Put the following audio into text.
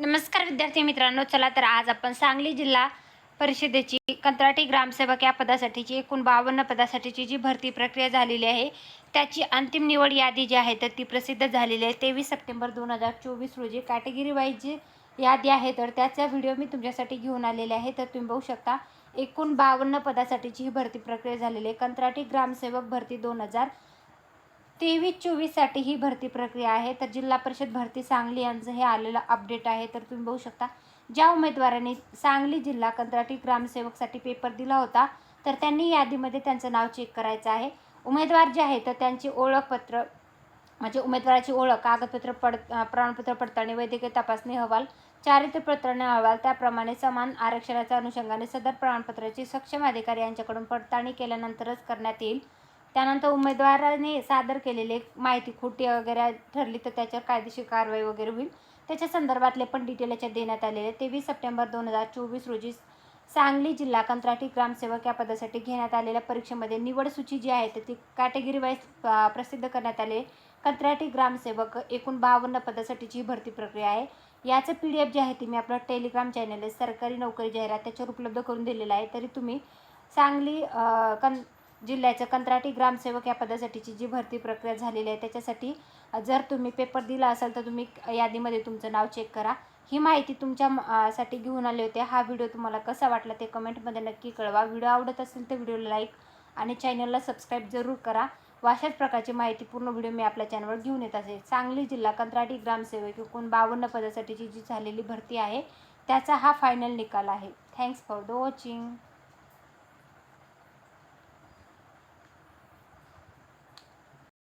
नमस्कार विद्यार्थी मित्रांनो चला तर आज आपण सांगली जिल्हा परिषदेची कंत्राटी ग्रामसेवक या पदासाठीची एकूण बावन्न पदासाठीची जी भरती प्रक्रिया झालेली आहे त्याची अंतिम निवड यादी जी आहे तर ती प्रसिद्ध झालेली आहे. तेवीस सप्टेंबर दोन हजार चोवीस रोजी कॅटेगरी वाईज जी यादी आहे तर त्याचा व्हिडिओ मी तुमच्यासाठी घेऊन आलेले आहे. तर तुम्ही बघू शकता एकूण बावन्न पदासाठीची ही भरती प्रक्रिया झालेली आहे. कंत्राटी ग्रामसेवक भरती दोन हजार तेवीस चोवीससाठी ही भरती प्रक्रिया आहे. तर जिल्हा परिषद भरती सांगली यांचं हे आलेलं अपडेट आहे. तर तुम्ही बघू शकता ज्या उमेदवारांनी सांगली जिल्हा कंत्राटी ग्रामसेवकसाठी पेपर दिला होता तर त्यांनी यादीमध्ये त्यांचं नाव चेक करायचं आहे. उमेदवार जे आहे तर त्यांची ओळखपत्र म्हणजे उमेदवाराची ओळख कागदपत्र पड प्रमाणपत्र पडताळणी वैद्यकीय तपासणी अहवाल चारित्र्य पडताळणी अहवाल त्याप्रमाणे समान आरक्षणाच्या अनुषंगाने सदर प्रमाणपत्राची सक्षम अधिकारी यांच्याकडून पडताळणी केल्यानंतरच करण्यात येईल. त्यानंतर उमेदवाराने सादर केलेले माहिती खोटी वगैरे ठरली तर त्याच्यावर कायदेशीर कारवाई वगैरे होईल. त्याच्या संदर्भातले पण डिटेल याच्यात देण्यात आलेले तेवीस सप्टेंबर दोन हजार चोवीस रोजी सांगली जिल्हा कंत्राटी ग्रामसेवक या पदासाठी घेण्यात आलेल्या परीक्षेमध्ये निवड सूची जी आहे तर ती कॅटेगरी वाईज प्रसिद्ध करण्यात आले कंत्राटी ग्रामसेवक एकूण बावन्न पदासाठीची ही भरती प्रक्रिया आहे. याचं पी डी एफ जे आहे ती मी आपलं टेलिग्राम चॅनल आहे. सरकारी नोकरी जाहिरात त्याच्यावर उपलब्ध करून दिलेलं आहे. तरी तुम्ही सांगली कं जिल्ह्याचं कंत्राटी ग्रामसेवक या पदासाठीची जी भरती प्रक्रिया झालेली आहे त्याच्यासाठी जर तुम्ही पेपर दिला असाल तर तुम्ही यादीमध्ये तुमचं नाव चेक करा. ही माहिती तुमच्या साठी घेऊन आले होते. हा व्हिडिओ तुम्हाला कसा वाटला ते कमेंटमध्ये नक्की कळवा. व्हिडिओ आवडत असेल तर व्हिडिओला लाईक आणि चॅनलला सबस्क्राईब जरूर करा. व अशाच प्रकारची माहिती पूर्ण व्हिडिओ मी आपल्या चॅनलवर घेऊन येत असेल सांगली जिल्हा कंत्राटी ग्रामसेवक एकूण बावन्न पदासाठीची जी झालेली भरती आहे त्याचा हा फायनल निकाल आहे. Thanks for the watching